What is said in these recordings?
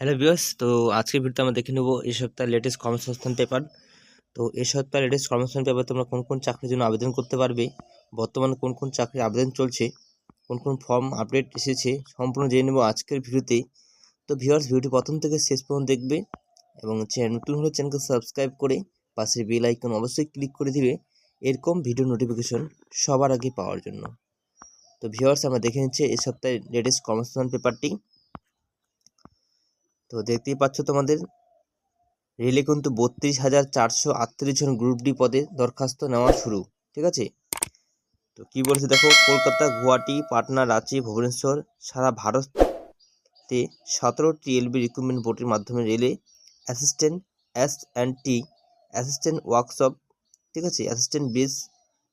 Hello viewers, তো আজকের ভিডিওতে আমরা দেখে নেব এই সপ্তাহে লেটেস্ট কর্মসংস্থান পেপার তো এই সপ্তাহে লেটেস্ট কর্মসংস্থান পেপার তোমরা কোন কোন চাকরির জন্য আবেদন করতে পারবে, বর্তমানে কোন কোন চাকরির আবেদন চলছে, কোন কোন ফর্ম আপডেট এসেছে, সম্পূর্ণ জেনে নেব আজকের ভিডিওতে। তো ভিউয়ার্স, ভিডিওটি প্রথম থেকে শেষ পর্যন্ত দেখবে এবং নতুন হলে চ্যানেলকে সাবস্ক্রাইব করে পাশের বেল আইকন অবশ্যই ক্লিক করে দিবে, এরকম ভিডিও নোটিফিকেশন সবার আগে পাওয়ার জন্য। তো ভিউয়ার্স, আমরা দেখে নিচ্ছি এই সপ্তাহে লেটেস্ট কর্মসংস্থান পেপারটি তো দেখতেই পাচ্ছ তোমাদের? রেলে কিন্তু বত্রিশ হাজার চারশো আটত্রিশ জন গ্রুপ ডি পদে দরখাস্ত নেওয়া শুরু, ঠিক আছে? তো কি বলছে দেখো, কলকাতা, গুয়াহাটি, পাটনা, রাঁচি, ভুবনেশ্বর, সারা ভারতে সতেরো টিএলবি রিক্রুটমেন্ট বোর্ডের মাধ্যমে রেলে assistant S and T assistant workshop ঠিক আছে? অ্যাসিস্ট্যান্ট বিস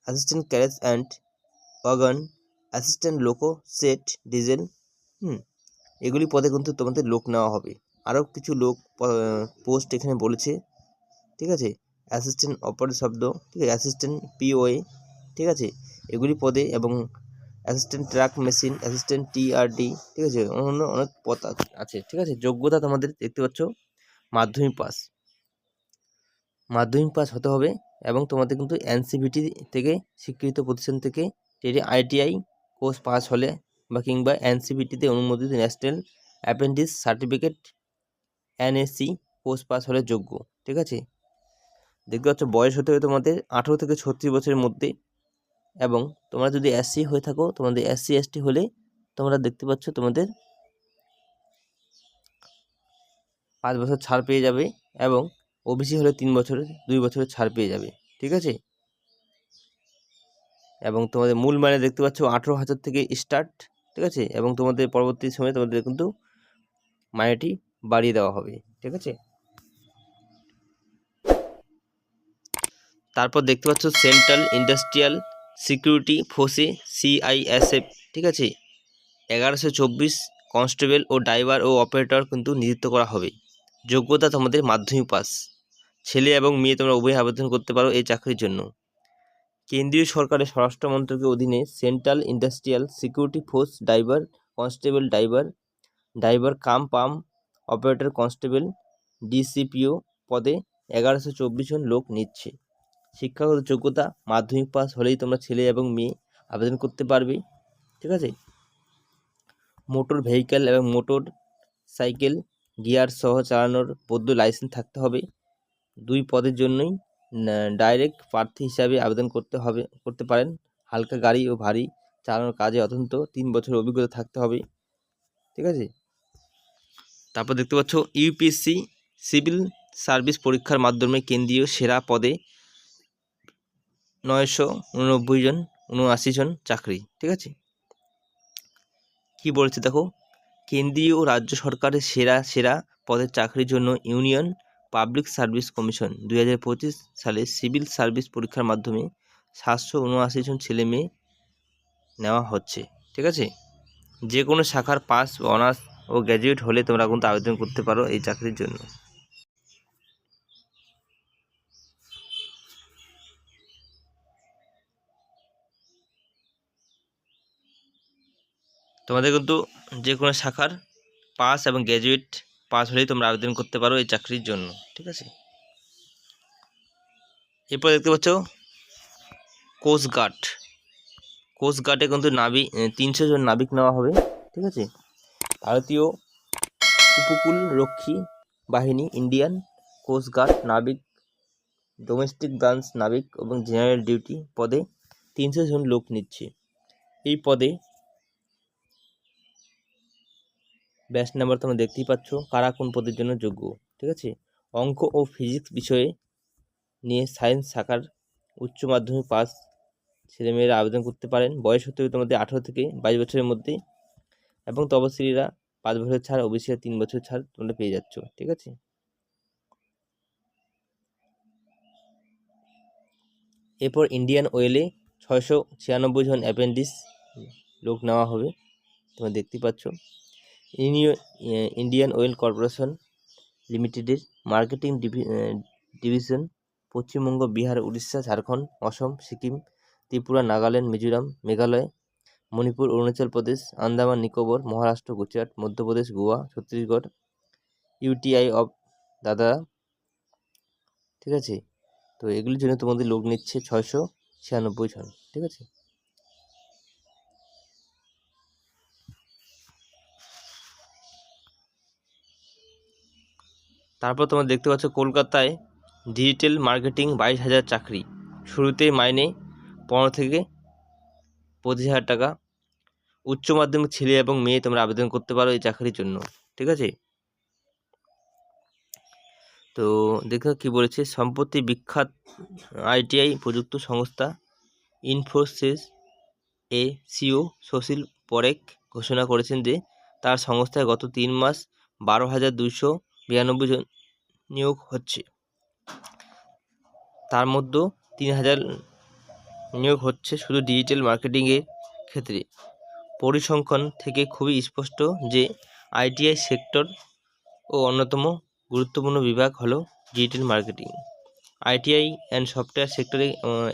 assistant carriage and wagon assistant loco shed diesel হুম, এগুলি পদে কিন্তু তোমাদের লোক নেওয়া হবে। আরও কিছু লোক পোস্ট এখানে বলেছে, ঠিক আছে? অ্যাসিস্ট্যান্ট অপারেটর শব্দ, ঠিক আছে? অ্যাসিস্ট্যান্ট পিওএ, ঠিক আছে? এগুলি পদে এবং assistant track machine, assistant TRD, ঠিক আছে? অন্য অনেক পদ আছে, ঠিক আছে? যোগ্যতা তোমাদের দেখতে পাচ্ছ, মাধ্যমিক পাস। মাধ্যমিক পাস হতে হবে এবং তোমাদের কিন্তু এনসিভিটি থেকে, স্বীকৃত প্রতিষ্ঠান থেকে টেরি আইটিআই কোর্স পাস হলে বা কিংবা এনসিভিটিতে অনুমোদিত national apprentice certificate NSC post pass হলে যোগ্য, ঠিক আছে? দেখতে পাচ্ছ বয়স হতে হবে তোমাদের আঠেরো থেকে ছত্রিশ বছরের মধ্যে এবং তোমরা যদি এসসি হয়ে থাকো, তোমাদের এসসি এসটি হলে তোমরা দেখতে পাচ্ছ তোমাদের পাঁচ বছর ছাড় পেয়ে যাবে এবং ওবিসি হলে তিন বছরের, দুই বছরের ছাড় পেয়ে যাবে, ঠিক আছে? এবং তোমাদের মূল মানে দেখতে পাচ্ছ আঠেরো হাজার থেকে স্টার্ট ঠিক আছে? এবং তোমাদের পরবর্তী সময়ে তোমাদের কিন্তু মাইনেটি বাড়িয়ে দেওয়া হবে, ঠিক আছে? তারপর দেখতে পাচ্ছ সেন্ট্রাল ইন্ডাস্ট্রিয়াল সিকিউরিটি ফোর্সে সিআইএসএফ ঠিক আছে? এগারোশো চব্বিশ কনস্টেবল ও ড্রাইভার ও অপারেটর কিন্তু নিযুক্ত করা হবে। যোগ্যতা তোমাদের মাধ্যমিক পাস ছেলে এবং মেয়ে তোমরা উভয় আবেদন করতে পারো এই চাকরির জন্য। কেন্দ্রীয় সরকারের স্বরাষ্ট্র মন্ত্রকের অধীনে central industrial security force driver constable driver driver cum pump operator constable, DCPO পদে এগারোশো চব্বিশ জন লোক নিচ্ছে। শিক্ষাগত যোগ্যতা, মাধ্যমিক পাস হলেই তোমরা ছেলে এবং মেয়ে আবেদন করতে পারবে, ঠিক আছে? মোটর ভেহিক্যাল এবং মোটর সাইকেল, গিয়ার সহ চালানোর বৈধ লাইসেন্স থাকতে হবে। দুই পদের জন্যই ডাইরেক্ট প্রার্থী হিসাবে আবেদন করতে হবে, করতে পারেন। হালকা গাড়ি ও ভারী চালানোর কাজে অত্যন্ত তিন বছরের অভিজ্ঞতা থাকতে হবে, ঠিক আছে? তারপর দেখতে পাচ্ছ ইউপিএসসি সিভিল সার্ভিস পরীক্ষার মাধ্যমে কেন্দ্রীয় সেরা পদে নয়শো উননব্বই জন, উনআশি জন চাকরি, ঠিক আছে? কি বলছে দেখো? কেন্দ্রীয় রাজ্য সরকারের সেরা সেরা পদের চাকরির জন্য ইউনিয়ন পাবলিক সার্ভিস কমিশন দুই হাজার পঁচিশ সালে সিভিল সার্ভিস পরীক্ষার মাধ্যমে সাতশো উনআশি জন ছেলে মেয়ে নেওয়া হচ্ছে, ঠিক আছে? যে কোনো শাখার পাস অনার্স ও গ্র্যাজুয়েট হলে তোমরা কিন্তু আবেদন করতে পারো এই চাকরির জন্য। তোমাদের কিন্তু যে কোনো শাখার পাস এবং গ্র্যাজুয়েট পাস হলেই তোমরা আবেদন করতে পারো এই চাকরির জন্য, ঠিক আছে? এরপর দেখতে পাচ্ছ কোস্টগার্ড কোস্টগার্ডে কিন্তু নাবিক তিনশো জন নাবিক নেওয়া হবে, ঠিক আছে? ভারতীয় উপকূল রক্ষী বাহিনী, ইন্ডিয়ান কোস্টগার্ড নাবিক, ডোমেস্টিক ব্রাঞ্চ নাবিক এবং জেনারেল ডিউটি পদে তিনশো জন লোক নিচ্ছে। এই পদে ব্যাচ নাম্বার তোমরা দেখতেই পাচ্ছ কারা কোন পদের জন্য যোগ্য, ঠিক আছে? অঙ্ক ও ফিজিক্স বিষয়ে নিয়ে সায়েন্স শাখার উচ্চ মাধ্যমিক পাস ছেলেমেয়েরা আবেদন করতে পারেন। বয়স হতে হবে তোমাদের আঠেরো থেকে বাইশ বছরের মধ্যে এবং তপশিলীরা পাঁচ বছর ছাড় ওবিসিরা তিন বছর ছাড় তোমরা পেয়ে যাচ্ছ, ঠিক আছে? এরপর ইন্ডিয়ান ওয়েলে ছয়শো ছিয়ানব্বই জন অ্যাপেন্ডিস লোক নেওয়া হবে, তোমরা দেখতে পাচ্ছ। ইন্ডিয়ান অয়েল কর্পোরেশন লিমিটেডের marketing division, Paschimbanga, Bihar, Orissa, Jharkhand, Assam, Sikkim, Tripura, Nagaland, Mizoram, Meghalaya Manipur, Arunachal Pradesh, Andaman, Nicobar, Maharashtra, Gujarat, Madhya Pradesh, Goa, Chhattisgarh, UTI of দাদা। ঠিক আছে? তো এগুলির জন্য তোমাদের লোক নিচ্ছে ছয়শো ছিয়ানব্বই জন। ঠিক আছে? তারপর তোমরা দেখতে পাচ্ছ কলকাতায় ডিজিটাল মার্কেটিং বাইশ হাজার চাকরি। শুরুতেই মাইনে পনেরো থেকে পঁচিশ হাজার টাকা। উচ্চ মাধ্যমিক ছেলে এবং মেয়ে তোমরা আবেদন করতে পারো এই চাকরির জন্য, ঠিক আছে? তো দেখো কি বলেছে, সম্প্রতি বিখ্যাত আইটিআই প্রযুক্ত সংস্থা ইনফোসিস এ সিও সুশীল পরেক ঘোষণা করেছেন যে তার সংস্থায় গত তিন মাস বারো হাজার দুশো বিরানব্বই জন নিয়োগ হচ্ছে। তার মধ্যে তিন হাজার নিয়োগ হচ্ছে শুধু ডিজিটাল মার্কেটিংয়ের ক্ষেত্রে। পরিসংখ্যান থেকে খুবই স্পষ্ট যে আইটিআই সেক্টর ও অন্যতম গুরুত্বপূর্ণ বিভাগ হলো digital marketing. ITI and software সেক্টরে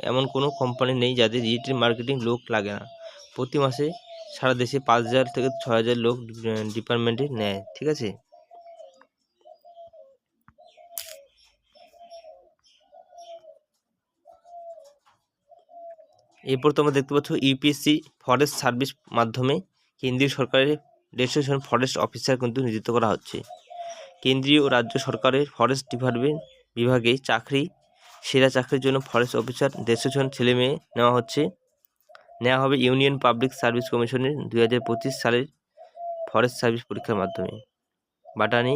এমন কোনো কোম্পানি নেই যাদের ডিজিটাল মার্কেটিং লোক লাগে না। প্রতি মাসে সারা দেশে পাঁচ হাজার থেকে ছ হাজার লোক ডিপার্টমেন্টে নেয়, ঠিক আছে? এরপর তোমরা দেখতে পাচ্ছ ইউপিএসসি ফরেস্ট সার্ভিস মাধ্যমে কেন্দ্রীয় সরকারের দেড়শো ফরেস্ট অফিসার কিন্তু নিযুক্ত করা হচ্ছে। কেন্দ্রীয় ও রাজ্য সরকারের ফরেস্ট ডিপার্টমেন্ট বিভাগে চাকরি, সেরা চাকরির জন্য ফরেস্ট অফিসার দেড়শো ছেলে মেয়ে নেওয়া হচ্ছে। নেওয়া হবে ইউনিয়ন পাবলিক সার্ভিস কমিশনের দুই হাজার পঁচিশ সালের ফরেস্ট সার্ভিস পরীক্ষার মাধ্যমে। বাটানি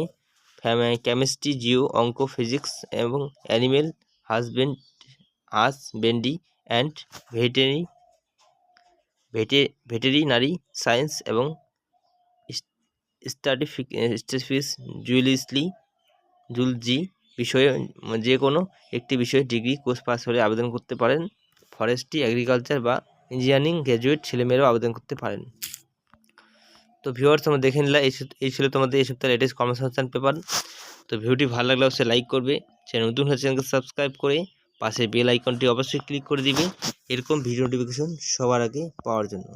কেমিস্ট্রি জিও অঙ্ক ফিজিক্স এবং অ্যানিমেল হাজবেন্ড হাজবেন্ডি অ্যান্ড ভেটেরি, ভেটে, ভেটেরিনারি সায়েন্স এবং স্টাডিফিক স্টেফিস জুয়েলিসলি জুলজি বিষয়ে যে কোনো একটি বিষয়ে ডিগ্রি কোর্স পাস হলে আবেদন করতে পারেন। ফরেস্ট্রি, অ্যাগ্রিকালচার বা ইঞ্জিনিয়ারিং গ্র্যাজুয়েট ছেলেমেয়েরাও আবেদন করতে পারেন। তো ভিউয়ার্স, তোমরা দেখে নিলা এই ছিল তোমাদের এই সপ্তাহে লেটেস্ট কর্মসংস্থান পেপার তো ভিডিওটি ভালো লাগলে অবশ্যই লাইক করবে। চ্যানেল নতুন হলে চ্যানেলকে সাবস্ক্রাইব করে পাশে বেল আইকনটি অবশ্যই ক্লিক করে দিবে। এরকম ভিডিও নোটিফিকেশন সবার আগে পাওয়ার জন্য।